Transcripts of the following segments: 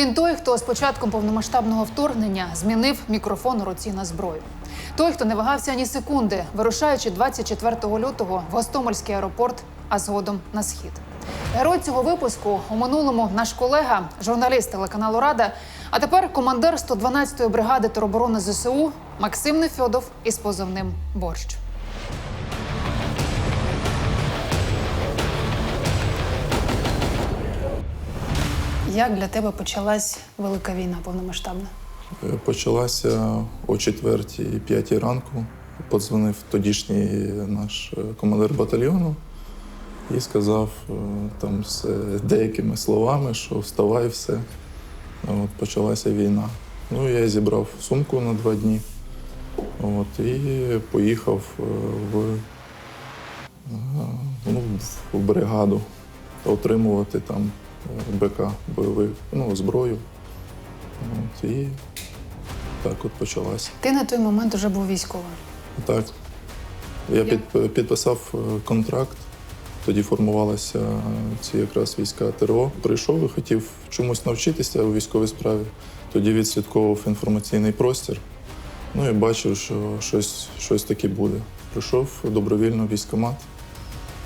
Він той, хто з початком повномасштабного вторгнення змінив мікрофон у руці на зброю. Той, хто не вагався ні секунди, вирушаючи 24 лютого в Гостомельський аеропорт, а згодом на схід. Герой цього випуску у минулому наш колега, журналіст телеканалу Рада, а тепер командир 112-ї бригади тероборони ЗСУ Максим Нефьодов із позивним Борщ. Як для тебе почалась велика війна повномасштабна? Е, Почалася о 4-5 ранку. Подзвонив тодішній наш е, командир батальйону і сказав е, там з деякими словами, що вставай все. От, почалася війна. Ну, я зібрав сумку на два дні от, і поїхав в, ну, в бригаду отримувати там БК, бойовий, ну, зброю. От, і так от почалася. Ти на той момент вже був військовим. Так. Я під, підписав е, контракт, тоді формувалися ці якраз війська ТРО. Прийшов і хотів чомусь навчитися у військовій справі. Тоді відслідковував інформаційний простір. Ну і бачив, що щось, щось таке буде. Прийшов добровільно в військкомат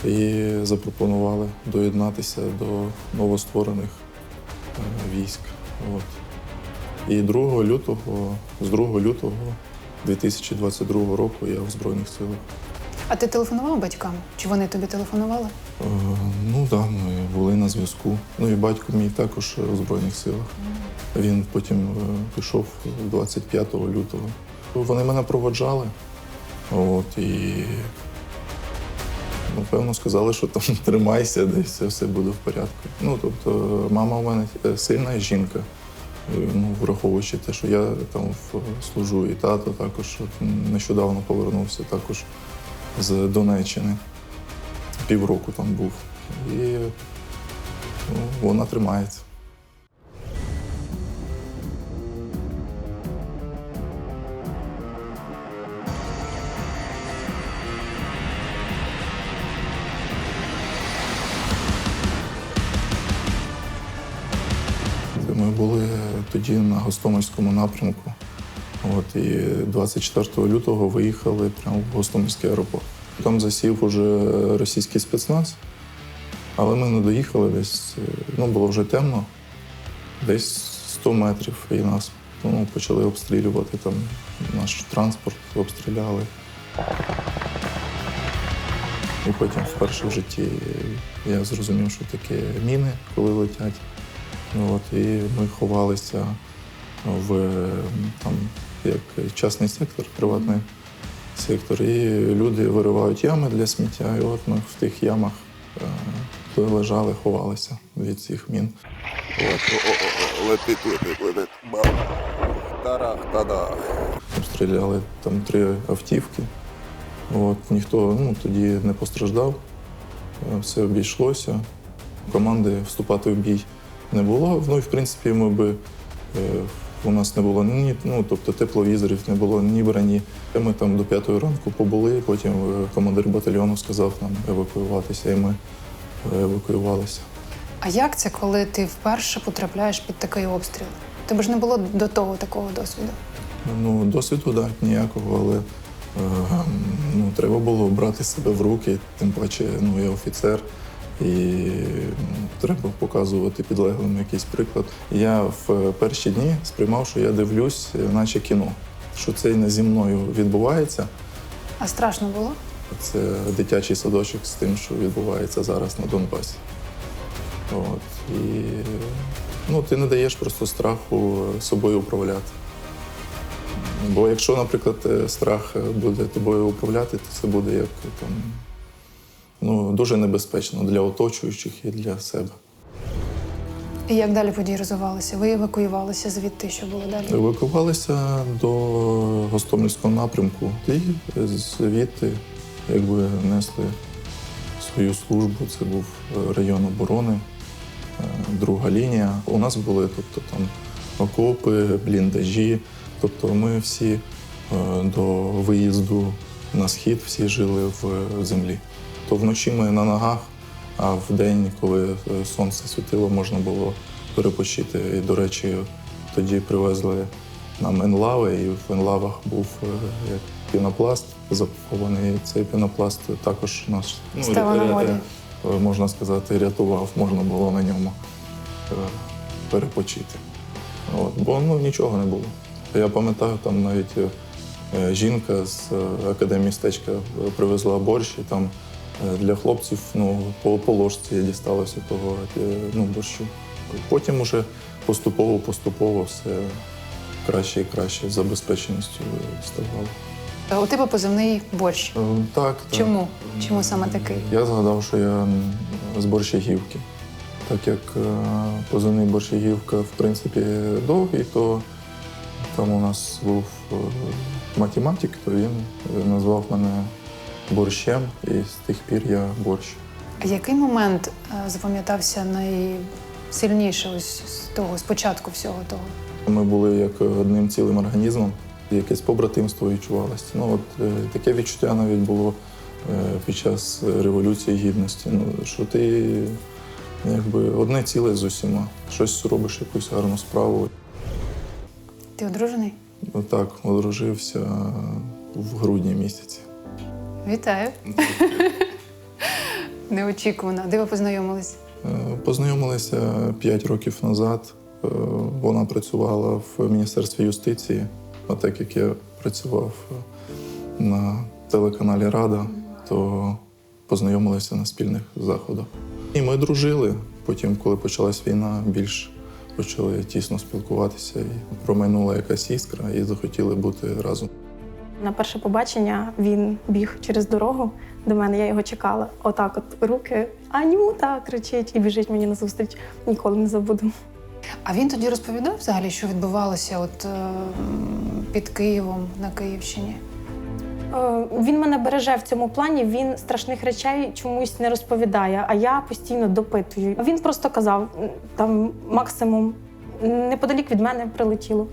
і запропонували доєднатися до новостворених е, військ. От. І 2 лютого, з 2 лютого 2022 року я в Збройних силах. А ти телефонував батькам? Чи вони тобі телефонували? Е, ну так, да, ми були на зв'язку. Ну і батько мій також у Збройних силах. Він потім е, пішов 25 лютого. Вони мене проводжали. От, і напевно сказали, що там тримайся, десь все, все буде в порядку. Ну, тобто, мама у мене е, сильна жінка. Ну, враховуючи те, що я там служу, і тато також нещодавно повернувся також з Донеччини. Півроку там був. І ну, вона тримається. Тоді на Гостомельському напрямку. От, і 24 лютого виїхали прямо в Гостомельський аеропорт. Там засів уже російський спецназ, але ми не доїхали десь, ну було вже темно, десь 100 метрів, і нас ну, почали обстрілювати там наш транспорт, обстріляли. І потім вперше в житті я зрозумів, що таке міни, коли летять. Ну, От, і ми ховалися в там, як частний сектор, приватний сектор. І люди виривають ями для сміття. І от ми в тих ямах е, лежали, ховалися від цих мін. От, о, о, о, летить, летить, летить. Бам. Тарах, тада. Обстріляли там три автівки. От, ніхто ну, тоді не постраждав, Е, все обійшлося. Команди вступати в бій не було. Ну і в принципі, ми би е, у нас не було ні, ну тобто тепловізорів, не було ні броні. Ми там до п'ятої ранку побули, потім е, командир батальйону сказав нам евакуюватися, і ми е, евакуювалися. А як це, коли ти вперше потрапляєш під такий обстріл? Тебе ж не було до того такого досвіду. Ну, досвіду так, ніякого, але е, ну, треба було брати себе в руки, тим паче ну, я офіцер, і треба показувати підлеглим якийсь приклад. Я в перші дні сприймав, що я дивлюсь, е, наче кіно, що це не зі мною відбувається. А страшно було? Це дитячий садочок з тим, що відбувається зараз на Донбасі. От. І ну, ти не даєш просто страху собою управляти. Бо якщо, наприклад, е, страх буде тобою управляти, то це буде як там, ну, дуже небезпечно для оточуючих і для себе. І як далі події розвивалися? Ви евакуювалися звідти, що було далі? Евакувалися до Гостомельського напрямку і звідти якби несли свою службу. Це був район оборони, е, друга лінія. У нас були тобто, там окопи, бліндажі. Тобто ми всі е, до виїзду на схід всі жили в землі. То вночі ми на ногах, а в день, коли е, сонце світило, можна було перепочити. І, до речі, тоді привезли нам енлави, і в енлавах був е, як пінопласт запакований. І цей пінопласт також нас ну, Став на ря- е, можна сказати, рятував, можна було на ньому перепочити. От, бо ну, нічого не було. Я пам'ятаю, там навіть жінка з академії містечка привезла борщ, і там для хлопців ну, по, по ложці дісталося того е, ну, борщу. Потім уже поступово-поступово все краще і краще з забезпеченістю ставало. У тебе позивний борщ. Е, Так, так. Чому? Чому саме такий? Я згадав, що я з Борщагівки. Так як е, позивний Борщагівка, в принципі, довгий, то там у нас був математик, то він назвав мене борщем, і з тих пір я борщ. А який момент е, запам'ятався найсильніше ось з того, з початку всього того? Ми були як одним цілим організмом, якесь побратимство відчувалося. Ну, от, е, таке відчуття навіть було е, під час Революції Гідності. Ну, що ти якби одне ціле з усіма. Щось робиш, якусь гарну справу. Ти одружений? Так, одружився в грудні місяці. Вітаю. Неочікувано. Де ви познайомились? Е, Познайомилися 5 років назад. Е, Вона працювала в Міністерстві юстиції, а так як я працював е, на телеканалі Рада, то познайомилися на спільних заходах. І ми дружили. Потім, коли почалась війна, більш почали тісно спілкуватися. І промайнула якась іскра, і захотіли бути разом. На перше побачення він біг через дорогу до мене, я його чекала. Отак, от руки Анюта кричить і біжить мені назустріч. Ніколи не забуду. А він тоді розповідав взагалі, що відбувалося от, е, під Києвом на Київщині? Е, Він мене береже в цьому плані. Він страшних речей чомусь не розповідає, а я постійно допитую. Він просто казав там максимум неподалік від мене прилетіло.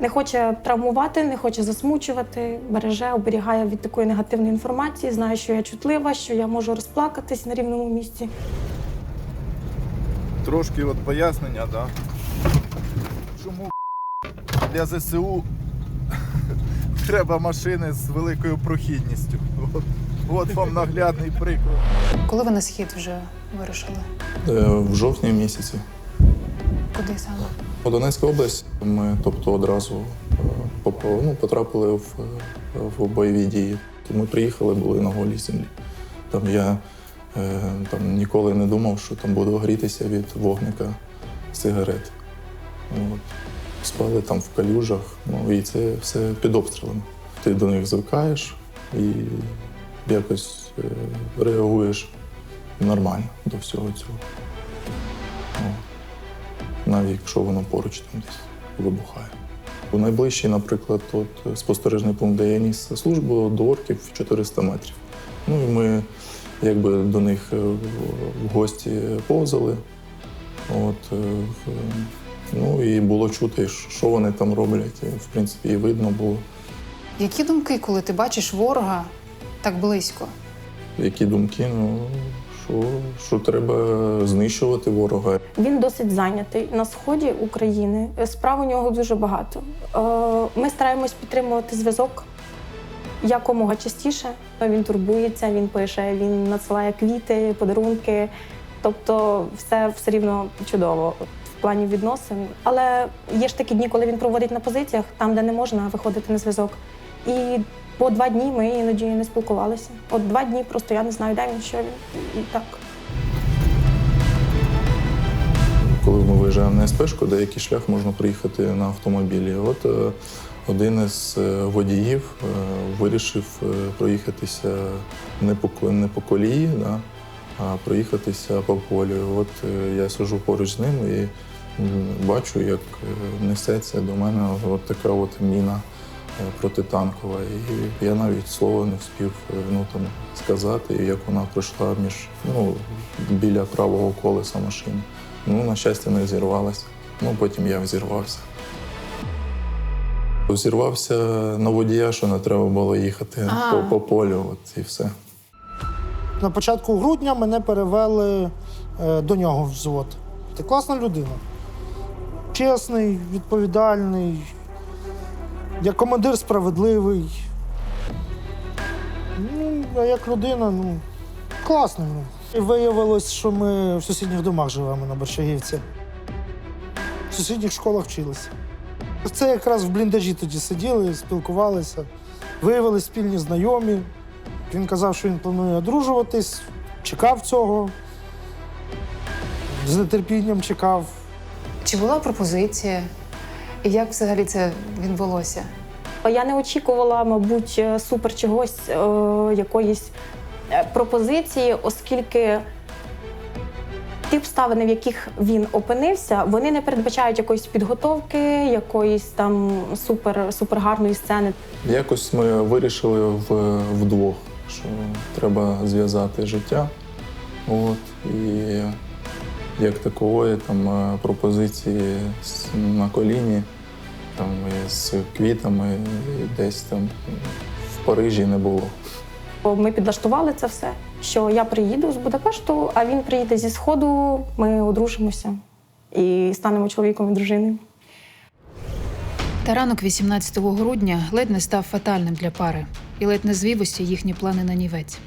Не хоче травмувати, не хоче засмучувати, береже, оберігає від такої негативної інформації. Знає, що я чутлива, що я можу розплакатись на рівному місці. Трошки от пояснення, да? Чому для ЗСУ треба машини з великою прохідністю? От, от вам наглядний приклад. Коли ви на схід вже вирушили? Е, В жовтні місяці Куди саме? У Донецька область ми, тобто, одразу е, ну, потрапили в, е, в бойові дії. Ми приїхали, були на голій землі. Там я е, там, ніколи не думав, що там буду грітися від вогника сигарет. От. Спали там в калюжах, ну і це все під обстрілами. Ти до них звикаєш і якось реагуєш нормально до всього цього. От навіть якщо воно поруч там десь вибухає. У найближчий, наприклад, от спостережний пункт, де я ніс службу до орків 400 метрів. Ну і ми якби до них е, в гості повзали. От, е, ну і було чути, що вони там роблять. В принципі, і видно було, Які думки, коли ти бачиш ворога так близько? які думки, ну що, що треба знищувати ворога. Він досить зайнятий на сході України. Справ у нього дуже багато. Е, Ми стараємось підтримувати зв'язок якомога частіше. Він турбується, він пише, він надсилає квіти, подарунки. Тобто, все все рівно чудово в плані відносин. Але є ж такі дні, коли він проводить на позиціях, там, де не можна виходити на зв'язок. І по два дні ми іноді не спілкувалися. От два дні просто я не знаю, де він, що він. І так. Коли ми виїжджаємо на СПшку, деякий шлях можна проїхати на автомобілі. От е, один із е, водіїв е, вирішив проїхатися не по, не по колії, да, а проїхатися по полю. От я сиджу поруч з ним і бачу, як несеться до мене от така от міна протитанкова. І я навіть слова не встиг е, ну, там, сказати, як вона пройшла між ну, біля правого колеса машини. Ну, на щастя, не взірвалася. Ну, потім я взірвався. Взірвався на водія, що не треба було їхати А. по, по полю, от і все. На початку грудня мене перевели е, до нього в взвод. Це класна людина. Чесний, відповідальний, як командир справедливий. Ну, а як людина, ну, класний. Ну. І виявилось, що ми в сусідніх домах живемо на Борщагівці. В сусідніх школах вчилися. Це якраз в бліндажі тоді сиділи, спілкувалися, виявили спільні знайомі. Він казав, що він планує одружуватись, чекав цього, з нетерпінням чекав. Чи була пропозиція? І як взагалі це відбулося? Я не очікувала, мабуть, е, супер чогось, е, якоїсь е, пропозиції, оскільки ті обставини, в яких він опинився, вони не передбачають якоїсь підготовки, якоїсь там супер, супер гарної сцени. Якось ми вирішили в, вдвох, що треба зв'язати життя. От, і як такової там е, пропозиції на коліні, там з квітами, десь там в Парижі не було. Ми підлаштували це все, що я приїду з Будапешту, а він приїде зі Сходу, ми одружимося і станемо чоловіком і дружиною. Та ранок 18 грудня ледь не став фатальним для пари, і ледь не звів усі їхні плани на нівець.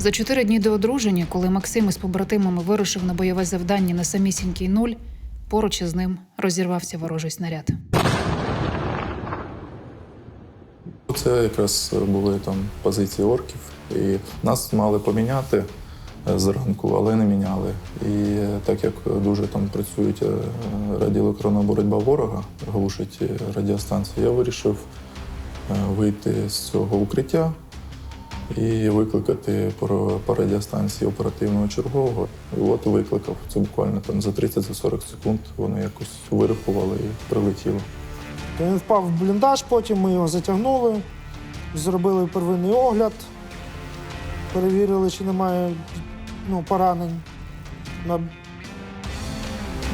За чотири дні до одруження, коли Максим із побратимами вирушив на бойове завдання на самісінький нуль, поруч із ним розірвався ворожий снаряд. Це якраз були там позиції орків, і нас мали поміняти е, зранку, але не міняли. І е, так як дуже там працюють е, радіоелектронна боротьба ворога, глушить радіостанції, я вирішив вийти з цього укриття і викликати по, радіостанції оперативного чергового. І от викликав. Це буквально там за 30-40 секунд вони якось вирахували і прилетіло. Він впав в бліндаж, потім ми його затягнули, зробили первинний огляд, перевірили, чи немає ну, поранень. На,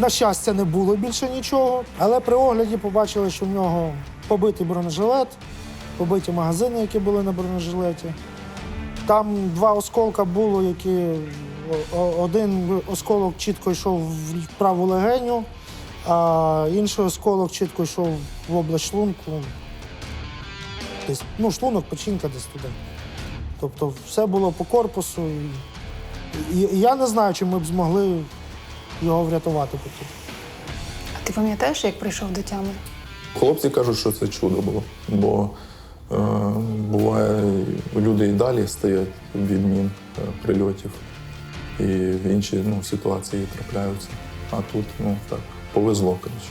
на щастя, не було більше нічого. Але при огляді побачили, що в нього побитий бронежилет, побиті магазини, які були на бронежилеті. Там два осколка було, які один осколок чітко йшов в праву легеню, а інший осколок чітко йшов в область шлунку. Десь, ну, шлунок, печінка десь туди. Тобто все було по корпусу. І, і, і я не знаю, чи ми б змогли його врятувати потім. А ти пам'ятаєш, як прийшов до тями? Хлопці кажуть, що це чудо було, бо буває, люди і далі стоять від мін е, прильотів, і в інші ну, ситуації трапляються. А тут, ну так, повезло, коротше.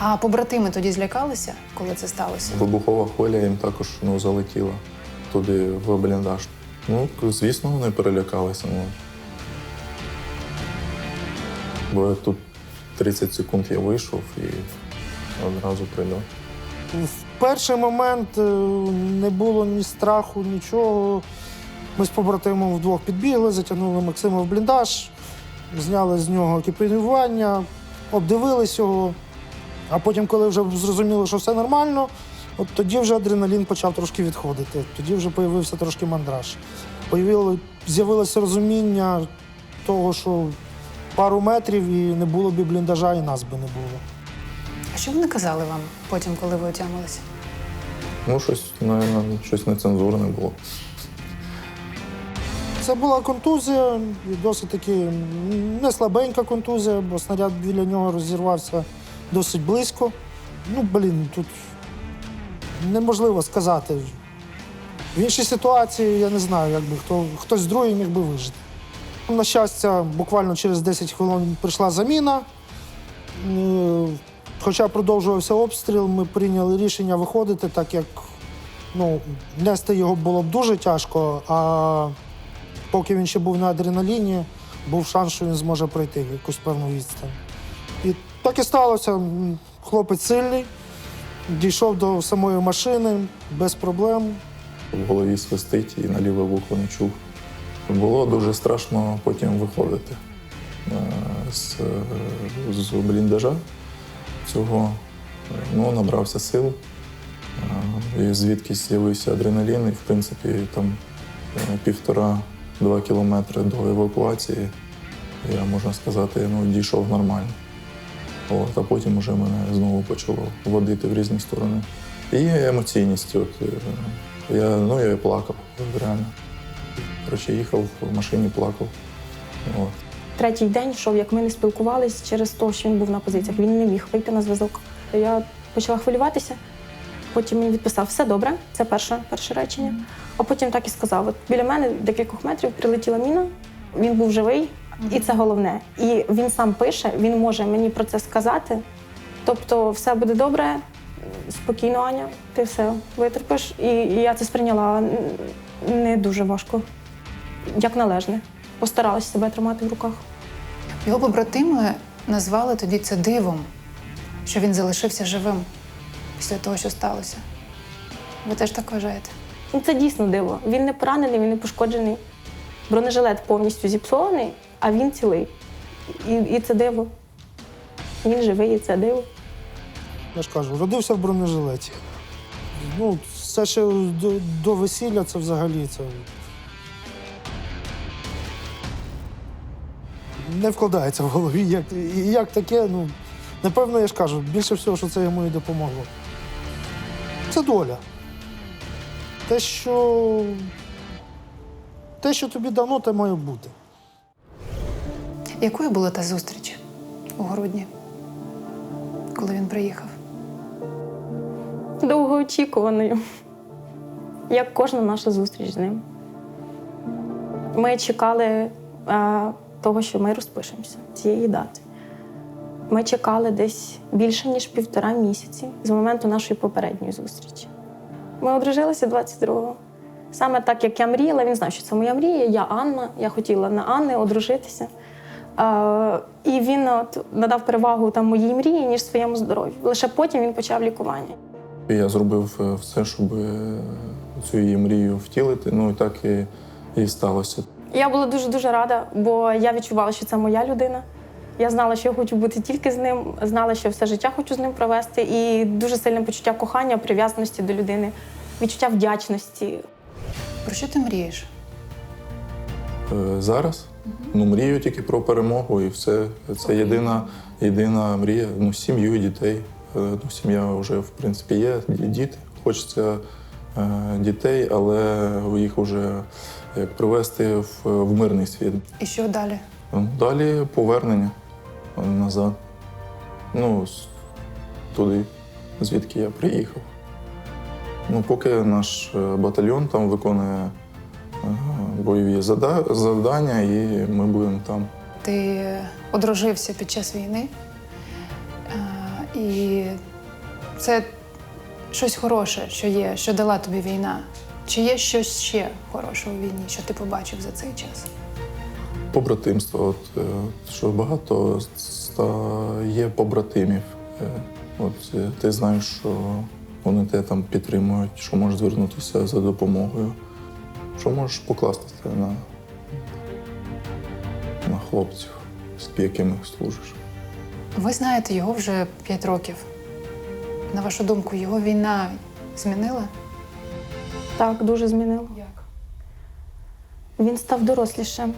А побратими тоді злякалися, коли це сталося? Вибухова хвиля їм також ну, залетіла туди в бліндаж. Ну, звісно, вони перелякалися. Ну. Бо тут 30 секунд я вийшов і одразу прильот. Перший момент е, не було ні страху, нічого. Ми з побратимом вдвох підбігли, затягнули Максима в бліндаж, зняли з нього кіпінування, обдивились його. А потім, коли вже зрозуміли, що все нормально, от тоді вже адреналін почав трошки відходити. Тоді вже з'явився трошки мандраж. З'явилося розуміння того, що пару метрів і не було б бліндажа, і нас би не було. А що вони казали вам потім, коли ви отямилися? Ну, щось, наверное, щось нецензурне було. Це була контузія, і досить таки не слабенька контузія, бо снаряд біля нього розірвався досить близько. Ну, блін, тут неможливо сказати. В іншій ситуації я не знаю, як би хто, хтось другий міг би вижити. На щастя, буквально через 10 хвилин прийшла заміна. Хоча продовжувався обстріл, ми прийняли рішення виходити, так як ну, нести його було б дуже тяжко, а поки він ще був на адреналіні, був шанс, що він зможе пройти якусь певну відстань. І так і сталося. Хлопець сильний, дійшов до самої машини без проблем. В голові свистить і на ліве вухо не чув. Було дуже страшно потім виходити е, з, е, з бліндажа цього. Ну, набрався сил, і звідки з'явився адреналін, і в принципі там е, півтора-два кілометри до евакуації, я можна сказати, ну, дійшов нормально. От, а потім вже мене знову почало водити в різні сторони. І емоційність. От, е, я, ну, я плакав, реально. Коротше, їхав в машині, плакав. От. Третій день йшов, як ми не спілкувались через те, що він був на позиціях. Він не міг вийти на зв'язок. Я почала хвилюватися. Потім він відписав все добре, це перше, перше речення. А потім так і сказав: от біля мене декількох метрів прилетіла міна, він був живий, і це головне. І він сам пише, він може мені про це сказати. Тобто, все буде добре, спокійно, Аня, ти все витерпиш. І я це сприйняла не дуже важко, як належне. Постаралася себе тримати в руках. Його побратими назвали тоді це дивом, що він залишився живим після того, що сталося. Ви теж так вважаєте? Ну, Це дійсно диво. Він не поранений, він не пошкоджений. Бронежилет повністю зіпсований, а він цілий. І, і це диво. Він живий, і це диво. Я ж кажу, родився в бронежилеті. Ну, це ще до, до весілля, це взагалі це. Не вкладається в голові. Як, як таке, ну, напевно, я ж кажу, більше всього, що це йому і допомогло. Це доля. Те, що. Те, що тобі дано, те має бути. Якою була та зустріч у грудні, коли він приїхав? Довгоочікуваною. Як кожна наша зустріч з ним. Ми чекали того, що ми розпишемося цієї дати. Ми чекали десь більше, ніж півтора місяці з моменту нашої попередньої зустрічі. Ми одружилися 22-го. Саме так, як я мріяла, він знав, що це моя мрія. Я Анна, я хотіла на Анни одружитися. І він от, надав перевагу там, моїй мрії, ніж своєму здоров'ю. Лише потім він почав лікування. Я зробив е, все, щоб е, цю її мрію втілити. Ну і так і, і сталося. Я була дуже дуже рада, бо я відчувала, що це моя людина. Я знала, що я хочу бути тільки з ним, знала, що все життя хочу з ним провести, і дуже сильне почуття кохання, прив'язаності до людини, відчуття вдячності. Про що ти мрієш? Е, Зараз ну, мрію тільки про перемогу, і все. Це єдина, єдина мрія. Ну, сім'ю, дітей. Е, Ну, сім'я вже в принципі є, діти. Хочеться дітей, але їх вже як привести в, в мирний світ. І що далі? Ну, Далі повернення е, назад. Ну, туди, звідки я приїхав. Ну, поки наш е, батальйон там виконує е, бойові завдання, і ми будемо там. Ти одружився під час війни, е, і це щось хороше, що є, що дала тобі війна. Чи є щось ще хороше у війні, що ти побачив за цей час? Побратимство, от, е, що багато є побратимів. Е, От, е, ти знаєш, що вони тебе там підтримують, що можеш звернутися за допомогою, що можеш покластися на, на хлопців, з якими служиш. Ви знаєте його вже 5 років. На вашу думку, його війна змінила? Так, дуже змінило. Як? Він став дорослішим,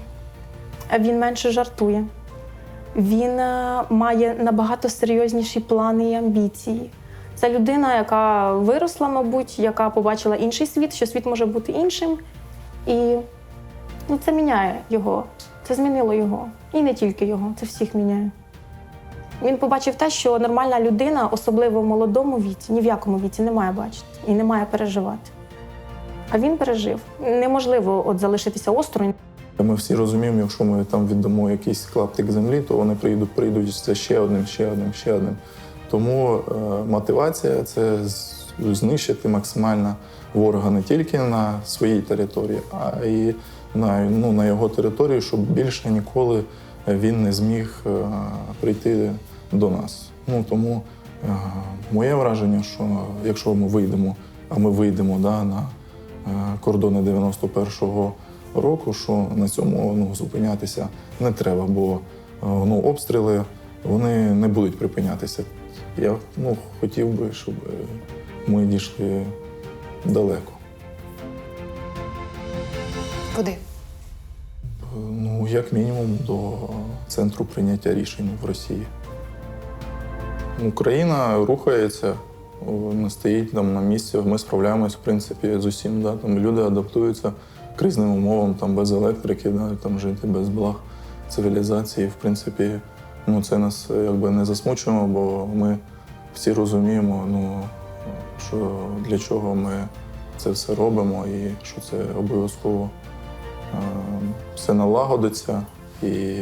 він менше жартує. Він е, має набагато серйозніші плани і амбіції. Це людина, яка виросла, мабуть, яка побачила інший світ, що світ може бути іншим. І ну, це міняє його, це змінило його. І не тільки його, це всіх міняє. Він побачив те, що нормальна людина, особливо в молодому віці, ні в якому віці не має бачити і не має переживати. А він пережив. Неможливо от залишитися осторонь. Ми всі розуміємо, якщо ми там віддамо якийсь клаптик землі, то вони прийдуть, прийдуть за ще одним, ще одним, ще одним. Тому е, мотивація це знищити максимально ворога не тільки на своїй території, а й на, ну, на його території, щоб більше ніколи він не зміг е, прийти до нас. Ну тому е, моє враження, що якщо ми вийдемо, а ми вийдемо да, на е, кордони 91-го року, що на цьому ну, зупинятися не треба, бо е, ну, обстріли вони не будуть припинятися. Я ну, хотів би, щоб е, ми дійшли далеко. Куди? Ну, як мінімум, до центру прийняття рішень в Росії. Україна рухається, не стоїть там на місці. Ми справляємось, в принципі, з усім. Да? Там люди адаптуються крізним умовам, там без електрики, да? там жити без благ цивілізації. В принципі, ну, це нас е, якби не засмучуємо, бо ми всі розуміємо, ну, що для чого ми це все робимо і що це обов'язково е, все налагодиться і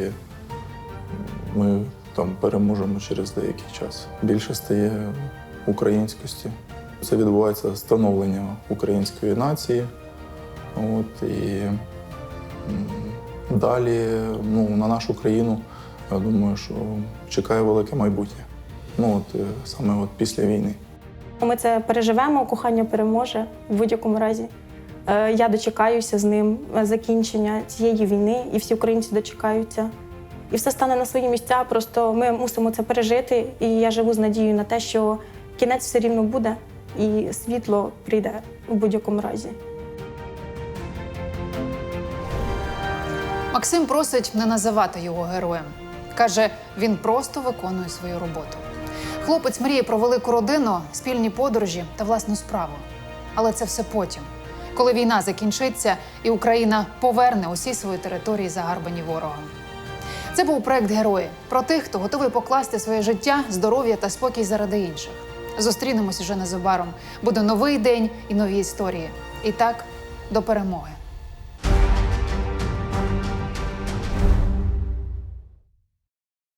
ми там переможемо через деякий час. Більше стає українськості. Це відбувається становлення української нації. От, і далі ну, на нашу країну, я думаю, що чекає велике майбутнє. Ну, от, е, саме от після війни. Ми це переживемо, кохання переможе в будь-якому разі. Е, Я дочекаюся з ним закінчення цієї війни, і всі українці дочекаються. І все стане на свої місця. Просто ми мусимо це пережити. І я живу з надією на те, що кінець все рівно буде, і світло прийде в будь-якому разі. Максим просить не називати його героєм. Каже, він просто виконує свою роботу. Хлопець мріє про велику родину, спільні подорожі та власну справу. Але це все потім, коли війна закінчиться і Україна поверне усі свої території, загарбані ворогом. Це був проект Герої про тих, хто готовий покласти своє життя, здоров'я та спокій заради інших. Зустрінемось уже незабаром. Буде новий день і нові історії. І так, до перемоги.